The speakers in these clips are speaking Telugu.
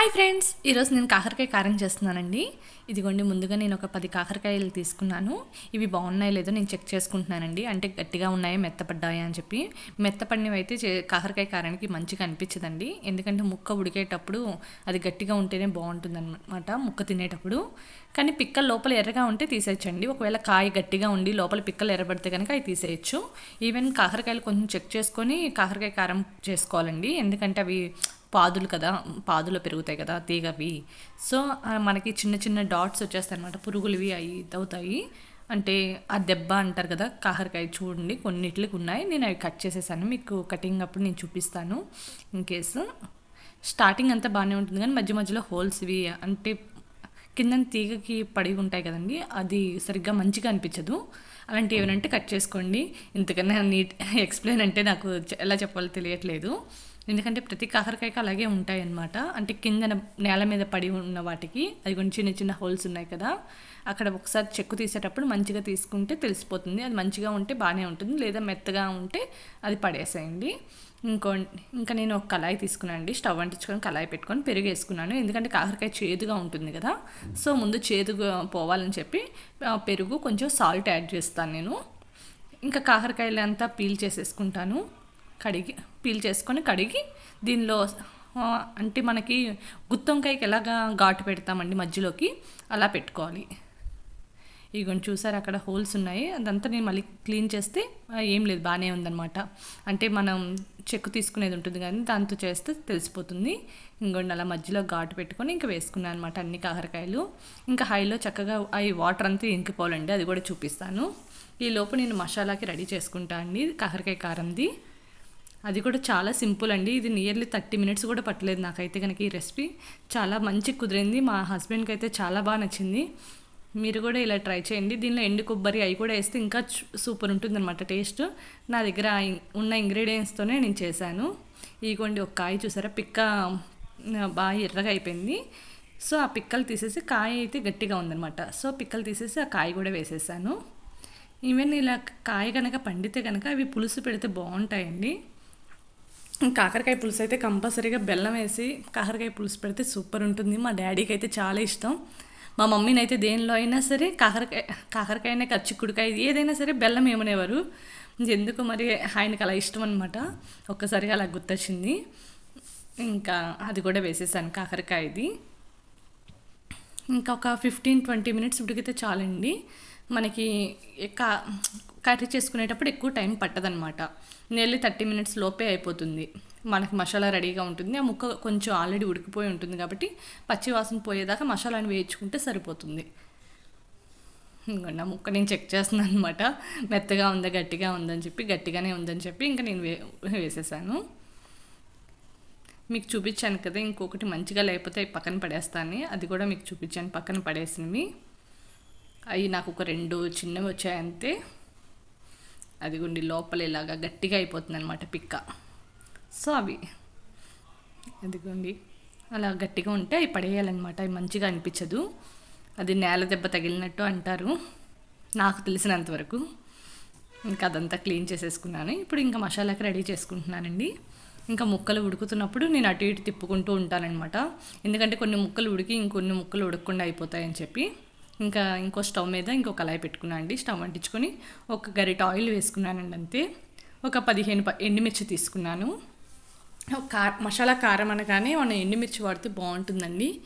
హాయ్ ఫ్రెండ్స్ ఈరోజు నేను కాకరకాయ కారం చేస్తున్నానండి. ఇదిగోండి ముందుగా నేను ఒక పది కాకరకాయలు తీసుకున్నాను. ఇవి బాగున్నాయో లేదో నేను చెక్ చేసుకుంటున్నానండి. అంటే గట్టిగా ఉన్నాయో మెత్తపడ్డాయా అని చెప్పి. మెత్తపడినవి అయితే చే కాకరకాయ కారానికి మంచిగా అనిపించదండి. ఎందుకంటే ముక్క ఉడికేటప్పుడు అది గట్టిగా ఉంటేనే బాగుంటుంది అనమాట ముక్క తినేటప్పుడు. కానీ పిక్కలు లోపల ఎర్రగా ఉంటే తీసేయచ్చండి. ఒకవేళ కాయ గట్టిగా ఉండి లోపల పిక్కలు ఎర్రబడితే కనుక అవి తీసేయచ్చు. ఈవెన్ కాకరకాయలు కొంచెం చెక్ చేసుకొని కాకరకాయ కారం చేసుకోవాలండి. ఎందుకంటే అవి పాదులు కదా పాదులు పెరుగుతాయి కదా తీగవి. సో మనకి చిన్న చిన్న డాట్స్ వచ్చేస్తాయి అనమాట పురుగులువి అవి అవుతాయి. అంటే ఆ దెబ్బ అంటారు కదా కాకరకాయ చూడండి కొన్నిట్లకి ఉన్నాయి. నేను అవి కట్ చేసేసాను. మీకు కటింగ్ అప్పుడు నేను చూపిస్తాను ఇన్ కేసు. స్టార్టింగ్ అంతా బాగానే ఉంటుంది కానీ మధ్య మధ్యలో హోల్స్ ఇవి అంటే కింద తీగకి పడి ఉంటాయి కదండి అది సరిగ్గా మంచిగా అనిపించదు. అలాంటివి ఏమైనా కట్ చేసుకోండి. ఇంతకన్నా నీట్ ఎక్స్ప్లెయిన్ అంటే నాకు ఎలా చెప్పాలో తెలియట్లేదు. ఎందుకంటే ప్రతి కాకరకాయకి అలాగే ఉంటాయి అన్నమాట అంటే కింద నేల మీద పడి ఉన్న వాటికి అది కొన్ని చిన్న చిన్న హోల్స్ ఉన్నాయి కదా అక్కడ ఒకసారి చెక్కు తీసేటప్పుడు మంచిగా తీసుకుంటే తెలిసిపోతుంది. అది మంచిగా ఉంటే బాగానే ఉంటుంది లేదా మెత్తగా ఉంటే అది పడేసేయండి. ఇంకో ఇంకా నేను ఒక కళాయి తీసుకున్నాను అండి. స్టవ్ అంటించుకొని కళాయి పెట్టుకొని పెరుగు వేసుకున్నాను ఎందుకంటే కాకరకాయ చేదుగా ఉంటుంది కదా సో ముందు చేదుగా పోవాలని చెప్పి ఆ, పెరుగు కొంచెం సాల్ట్ యాడ్ చేస్తాను నేను. ఇంకా కాకరకాయలు అంతా పీల్ చేసేసుకుంటాను. కడిగి పీల్ చేసుకొని కడిగి దీనిలో అంటే మనకి గుత్తొంకాయకి ఎలాగా ఘాటు పెడతామండి మధ్యలోకి అలా పెట్టుకోవాలి. ఇగోండి చూసారు అక్కడ హోల్స్ ఉన్నాయి. అదంతా నేను మళ్ళీ క్లీన్ చేస్తే ఏం లేదు బాగానే ఉందన్నమాట. అంటే మనం చెక్కు తీసుకునేది ఉంటుంది కానీ దాంతో చేస్తే తెలిసిపోతుంది. ఇంకోండి అలా మధ్యలో ఘాటు పెట్టుకొని ఇంకా వేసుకున్నాను అనమాట అన్ని కాకరకాయలు. ఇంకా హైలో చక్కగా అవి వాటర్ అంతా ఇంకిపోవాలండి అది కూడా చూపిస్తాను. ఈ లోపు నేను మసాలాకి రెడీ చేసుకుంటా అండి కాకరకాయ కారంది. అది కూడా చాలా సింపుల్ అండి. ఇది నియర్లీ థర్టీ మినిట్స్ కూడా పట్టలేదు నాకైతే కనుక ఈ రెసిపీ. చాలా మంచి కుదిరింది. మా హస్బెండ్కి అయితే చాలా బాగా నచ్చింది. మీరు కూడా ఇలా ట్రై చేయండి. దీనిలో ఎండు కొబ్బరి అవి కూడా వేస్తే ఇంకా సూపర్ ఉంటుందన్నమాట టేస్ట్. నా దగ్గర ఉన్న ఇంగ్రీడియంట్స్తోనే నేను చేశాను. ఇగోండి ఒక కాయ చూసారా? పిక్క బాగా ఎర్రగా అయిపోయింది. సో ఆ పిక్కలు తీసేసి కాయ అయితే గట్టిగా ఉందన్నమాట. సో పిక్కలు తీసేసి ఆ కాయ కూడా వేసేసాను. ఈవెన్ ఇలా కాయ కనుక పండితే కనుక అవి పులుసు పెడితే బాగుంటాయండి. కాకరకాయ పులుసు అయితే కంపల్సరీగా బెల్లం వేసి కాకరకాయ పులుసు పెడితే సూపర్ ఉంటుంది. మా డాడీకి అయితే చాలా ఇష్టం. మా మమ్మీని అయితే దేనిలో అయినా సరే కాకరకాయ కాకరకాయనే కచ్చిక్కుడికాయ ఏదైనా సరే బెల్లం ఏమనేవారు. ఎందుకు మరి ఆయనకి అలా ఇష్టం అనమాట ఒక్కసారిగా అలా గుర్తొచ్చింది. ఇంకా అది కూడా వేసేసాను కాకరకాయది. ఇంకా ఒక ఫిఫ్టీన్ ట్వంటీ మినిట్స్ ఉడికితే చాలండి. మనకి కర్రీ చేసుకునేటప్పుడు ఎక్కువ టైం పట్టదనమాట నియర్లీ థర్టీ మినిట్స్ లోపే అయిపోతుంది. మనకి మసాలా రెడీగా ఉంటుంది. ఆ ముక్క కొంచెం ఆల్రెడీ ఉడికిపోయి ఉంటుంది కాబట్టి పచ్చి వాసన పోయేదాకా మసాలాని వేయించుకుంటే సరిపోతుంది. ఇంకొండి ఆ ముక్క నేను చెక్ చేస్తున్నాను అనమాట మెత్తగా ఉందా గట్టిగా ఉందని చెప్పి గట్టిగానే ఉందని చెప్పి ఇంకా నేను వే వేసేసాను. మీకు చూపించాను కదా ఇంకొకటి మంచిగా లేకపోతే పక్కన పడేస్తాను. అది కూడా మీకు చూపించాను పక్కన పడేసినవి. అవి నాకు ఒక రెండు చిన్నవి వచ్చాయంతే అదిగోండి లోపల ఇలాగా గట్టిగా అయిపోతుంది అనమాట పిక్క. సో అవి. అదిగోండి అలా గట్టిగా ఉంటే అవి పడేయాలన్నమాట అవి మంచిగా అనిపించదు. అది నేల దెబ్బ తగిలినట్టు అంటారు నాకు తెలిసినంతవరకు ఇంకా అదంతా క్లీన్ చేసేసుకున్నాను. ఇప్పుడు ఇంకా మసాలాకి రెడీ చేసుకుంటున్నానండి. ఇంకా ముక్కలు ఉడుకుతున్నప్పుడు నేను అటు ఇటు తిప్పుకుంటూ ఉంటానన్నమాట. ఎందుకంటే కొన్ని ముక్కలు ఉడికి ఇంకొన్ని ముక్కలు ఉడకకుండా అయిపోతాయని చెప్పి. ఇంకా ఇంకో స్టవ్ మీద ఇంకో కళాయి పెట్టుకున్నాను అండి. స్టవ్ అంటించుకొని ఒక గరిట ఆయిల్ వేసుకున్నానండి అంతే. ఒక పదిహేను ప- ఎండుమిర్చి తీసుకున్నాను. కార మసాలా కారం అనగానే మనం ఎండుమిర్చి వాడితే బాగుంటుందండి.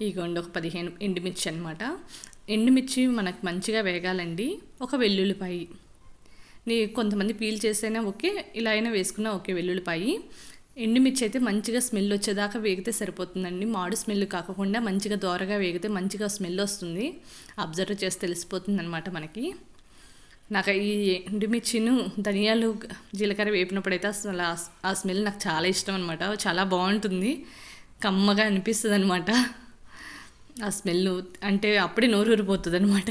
ఇగోండి ఒక పదిహేను ఎండుమిర్చి అనమాట ఎండుమిర్చి మనకు మంచిగా వేగాలండి. ఒక వెల్లుల్లిపాయి. నీ కొంతమంది పీల్ చేసైనా ఓకే ఇలా అయినా వేసుకున్నా ఓకే వెల్లుల్లిపాయి. ఎండుమిర్చి అయితే మంచిగా స్మెల్ వచ్చేదాకా వేగితే సరిపోతుందండి. మాడు స్మెల్ కాకుండా మంచిగా దోరగా వేగితే మంచిగా స్మెల్ వస్తుంది. అబ్జర్వ్ చేసి తెలిసిపోతుంది అనమాట మనకి. నాకు ఈ ఎండుమిర్చిను ధనియాలు జీలకర్ర వేపినప్పుడైతే అసలు ఆ- ఆ స్మెల్ నాకు చాలా ఇష్టం అనమాట చాలా బాగుంటుంది. కమ్మగా అనిపిస్తుంది అనమాట ఆ స్మెల్ అంటే అప్పుడే నోరు ఊరిపోతుంది అనమాట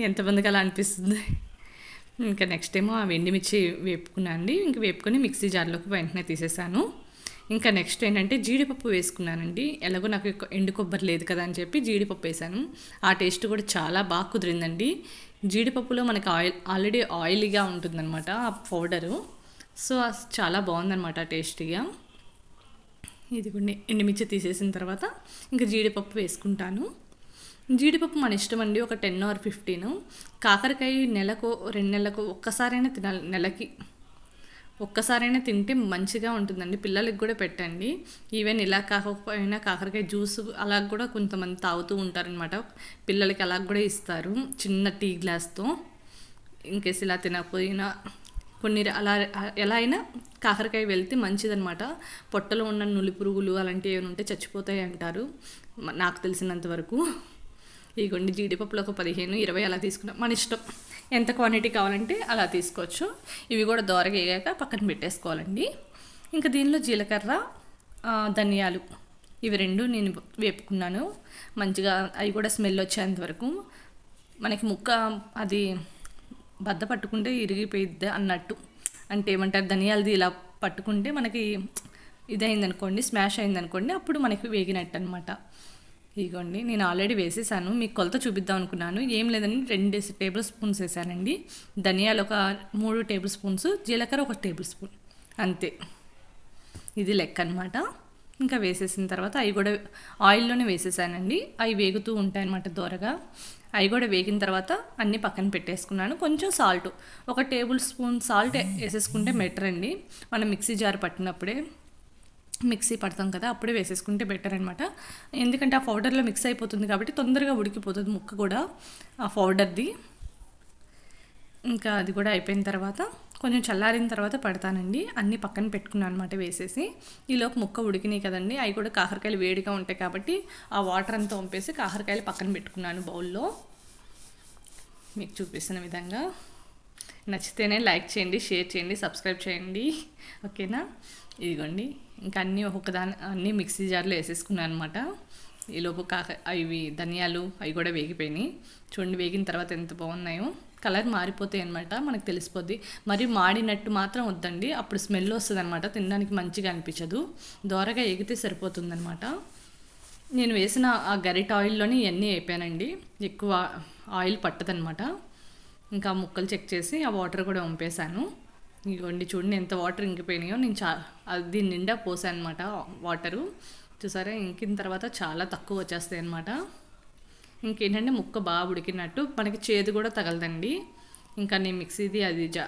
ఎంతమందికి అలా అనిపిస్తుంది? ఇంకా నెక్స్ట్ ఏమో ఆ వెండిమిర్చి వేపుకున్నాను అండి. ఇంకా వేపుకొని మిక్సీ జార్లోకి వెంటనే తీసేసాను. ఇంకా నెక్స్ట్ ఏంటంటే జీడిపప్పు వేసుకున్నానండి. ఎలాగో నాకు ఎండు కొబ్బరి లేదు కదా అని చెప్పి జీడిపప్పు వేసాను. ఆ టేస్ట్ కూడా చాలా బాగా కుదిరిందండి. జీడిపప్పులో మనకి ఆయిల్ ఆల్రెడీ ఆయిలీగా ఉంటుందన్నమాట ఆ పౌడరు. సో అది చాలా బాగుందన్నమాట టేస్టీగా కూడా ఎండుమిర్చి తీసేసిన తర్వాత ఇంకా జీడిపప్పు వేసుకుంటాను. జీడిపప్పు మన ఇష్టం అండి ఒక టెన్ ఆర్ ఫిఫ్టీన్. కాకరకాయ నెలకు రెండు నెలలకు ఒక్కసారైనా తినాలి నెలకి. ఒక్కసారైనా తింటే మంచిగా ఉంటుందండి. పిల్లలకి కూడా పెట్టండి. ఈవెన్ ఇలా కాకపోయినా కాకరకాయ జ్యూస్ అలా కూడా కొంతమంది తాగుతూ ఉంటారనమాట పిల్లలకి అలా కూడా ఇస్తారు చిన్న టీ గ్లాస్తో. ఇంకేసి ఇలా తినకపోయినా కొన్ని అలా ఎలా అయినా కాకరకాయ వెళ్తే మంచిదనమాట పొట్టలో ఉన్న నులి పురుగులు అలాంటివి ఏమైనా ఉంటే చచ్చిపోతాయి అంటారు. నాకు తెలిసినంత వరకు. ఇగోండి జీడిపప్పులు ఒక పదిహేను ఇరవై అలా తీసుకున్నాం. మన ఇష్టం. ఎంత క్వాంటిటీ కావాలంటే అలా తీసుకోవచ్చు. ఇవి కూడా దోరగా వేగాక పక్కన పెట్టేసుకోవాలండి. ఇంకా దీనిలో జీలకర్ర ధనియాలు. ఇవి రెండు నేను వేపుకున్నాను. మంచిగా అవి కూడా స్మెల్ వచ్చేంత వరకు. మనకి ముక్క అది బద్ద పట్టుకుంటే ఇరిగిపోయిద్ది అన్నట్టు. అంటే ఏమంటారు? ధనియాలది ఇలా పట్టుకుంటే మనకి ఇదైందనుకోండి స్మాష్ అయిందనుకోండి అప్పుడు మనకి వేగినట్టు అనమాట ఇదిగోండి నేను ఆల్రెడీ వేసేసాను. మీకు కొలత చూపిద్దాం అనుకున్నాను. ఏం లేదని రెండు టేబుల్ స్పూన్స్ వేసానండి. ధనియాలు ఒక మూడు టేబుల్ స్పూన్స్ జీలకర్ర ఒక టేబుల్ స్పూన్. అంతే. ఇది లెక్క అనమాట ఇంకా వేసేసిన తర్వాత అవి కూడా ఆయిల్లోనే వేసేసానండి. అవి వేగుతూ ఉంటాయి అనమాట దోరగా. అవి కూడా వేగిన తర్వాత అన్నీ పక్కన పెట్టేసుకున్నాను. కొంచెం సాల్ట్. ఒక టేబుల్ స్పూన్ సాల్ట్ వేసేసుకుంటే బెటర్ అండి మనం మిక్సీ జార్ పట్టినప్పుడే మిక్సీ పడతాం కదా అప్పుడే వేసేసుకుంటే బెటర్ అనమాట ఎందుకంటే ఆ పౌడర్లో మిక్స్ అయిపోతుంది కాబట్టి తొందరగా ఉడికిపోతుంది ముక్క కూడా ఆ పౌడర్ది ఇంకా అది కూడా అయిపోయిన తర్వాత కొంచెం చల్లారిన తర్వాత పడతానండి. అన్నీ పక్కన పెట్టుకున్నాను అనమాట వేసేసి. ఈలోపు ముక్క ఉడికినాయి కదండి అవి కూడా కాకరకాయలు వేడిగా ఉంటాయి కాబట్టి ఆ వాటర్ అంతా పంపేసి కాకరకాయలు పక్కన పెట్టుకున్నాను బౌల్లో. మీకు చూపిస్తున్న విధంగా. నచ్చితేనే లైక్ చేయండి షేర్ చేయండి సబ్స్క్రైబ్ చేయండి. ఓకేనా? ఇదిగోండి. ఇంకా అన్నీ ఒక్కొక్కదాని అన్నీ మిక్సీ జార్లో వేసేసుకున్నాను అనమాట. ఈలోపు కాక అవి ధనియాలు అవి కూడా వేగిపోయినాయి. చూడండి వేగిన తర్వాత ఎంత బాగున్నాయో. కలర్ మారిపోతాయి అనమాట మనకు తెలిసిపోద్ది. మరి మాడినట్టు మాత్రం వద్దండి. అప్పుడు స్మెల్ వస్తుంది అనమాట తినడానికి మంచిగా అనిపించదు. దోరగా ఎగితే సరిపోతుందనమాట. నేను వేసిన ఆ గరిట ఆయిల్లోనే ఇవన్నీ అయిపోయానండి ఎక్కువ ఆయిల్ పట్టదనమాట. ఇంకా ముక్కలు చెక్ చేసి ఆ వాటర్ కూడా వంపేశాను. ఇదిగోండి చూడండి ఎంత వాటర్ ఇంకిపోయినాయో. నేను చా అది నిండా పోసాను అనమాట వాటరు. చూసారా? ఇంకిన తర్వాత చాలా తక్కువ వచ్చేస్తాయి అనమాట ఇంకేంటంటే ముక్క బాగా ఉడికినట్టు మనకి చేదు కూడా తగలదండి. ఇంకా నేను మిక్సీది అది జా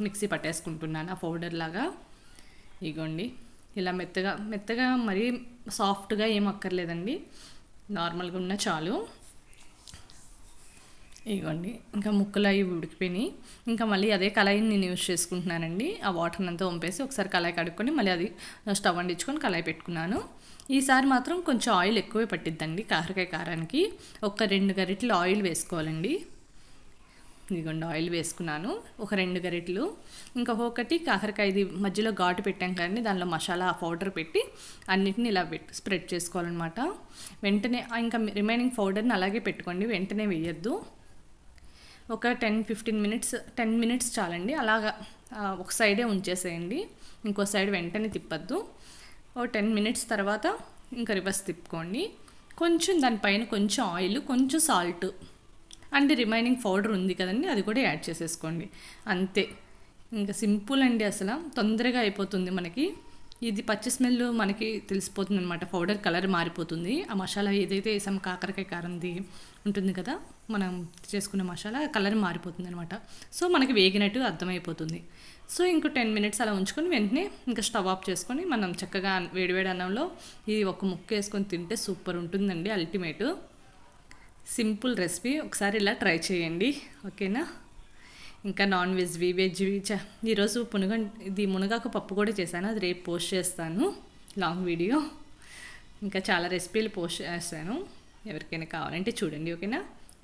మిక్సీ పట్టేసుకుంటున్నాను ఆ పౌడర్ లాగా. ఇగోండి ఇలా మెత్తగా మెత్తగా మరీ సాఫ్ట్గా ఏం అక్కర్లేదండి. నార్మల్గా ఉన్న చాలు. ఇవ్వండి ఇంకా ముక్కలు అవి ఉడికిపోయినాయి. ఇంకా మళ్ళీ అదే కళాయిని నేను యూజ్ చేసుకుంటున్నానండి. ఆ వాటర్ని అంతా వంపేసి ఒకసారి కళాయి కడుక్కొని మళ్ళీ అది స్టవ్ అండించుకొని కళాయి పెట్టుకున్నాను. ఈసారి మాత్రం కొంచెం ఆయిల్ ఎక్కువే పట్టిద్దండి కాకరకాయ కారానికి. ఒక రెండు గరిటలు ఆయిల్ వేసుకోవాలండి. ఇదిగోండి ఆయిల్ వేసుకున్నాను. ఒక రెండు గరిటలు. ఇంకా ఒకటి కాకరకాయది మధ్యలో ఘాటు పెట్టాం కదండి దానిలో మసాలా పౌడర్ పెట్టి అన్నిటిని ఇలా పెట్టి స్ప్రెడ్ చేసుకోవాలన్నమాట. వెంటనే ఇంకా రిమైనింగ్ పౌడర్ని అలాగే పెట్టుకోండి వెంటనే వేయద్దు. ఒక ten fifteen minutes ten minutes చాలండి. అలాగా ఒక సైడే ఉంచేసేయండి. ఇంకో సైడ్ వెంటనే తిప్పద్దు. ఓ టెన్ మినిట్స్ తర్వాత ఇంకా రివర్స్ తిప్పుకోండి. కొంచెం దానిపైన కొంచెం ఆయిల్ కొంచెం సాల్ట్ అండ్ రిమైనింగ్ పౌడర్ ఉంది కదండి అది కూడా యాడ్ చేసేసుకోండి. అంతే. ఇంకా సింపుల్ అండి అసలు. తొందరగా అయిపోతుంది మనకి. ఇది పచ్చి స్మెల్ మనకి తెలిసిపోతుంది అనమాట పౌడర్ కలర్ మారిపోతుంది. ఆ మసాలా ఏదైతే వేసాం కాకరకాయ కారంది ఉంటుంది కదా మనం చేసుకున్న మసాలా కలర్ మారిపోతుంది అనమాట సో మనకి వేగినట్టు అర్థమైపోతుంది. సో ఇంకో టెన్ మినిట్స్ అలా ఉంచుకొని వెంటనే ఇంకా స్టవ్ ఆఫ్ చేసుకొని మనం చక్కగా వేడివేడి అన్నంలో ఇది ఒక ముక్క వేసుకొని తింటే సూపర్ ఉంటుందండి అల్టిమేట్. Simple recipe. ఒకసారి ఇలా ట్రై చేయండి. ఓకేనా? ఇంకా నాన్ వెజ్వి వెజ్వి చ ఈరోజు పునుగ ఇది మునగాకు పప్పు కూడా చేశాను. అది రేపు పోస్ట్ చేస్తాను. Long video. ఇంకా చాలా రెసిపీలు పోస్ట్ చేస్తాను. ఎవరికైనా కావాలంటే చూడండి. ఓకేనా?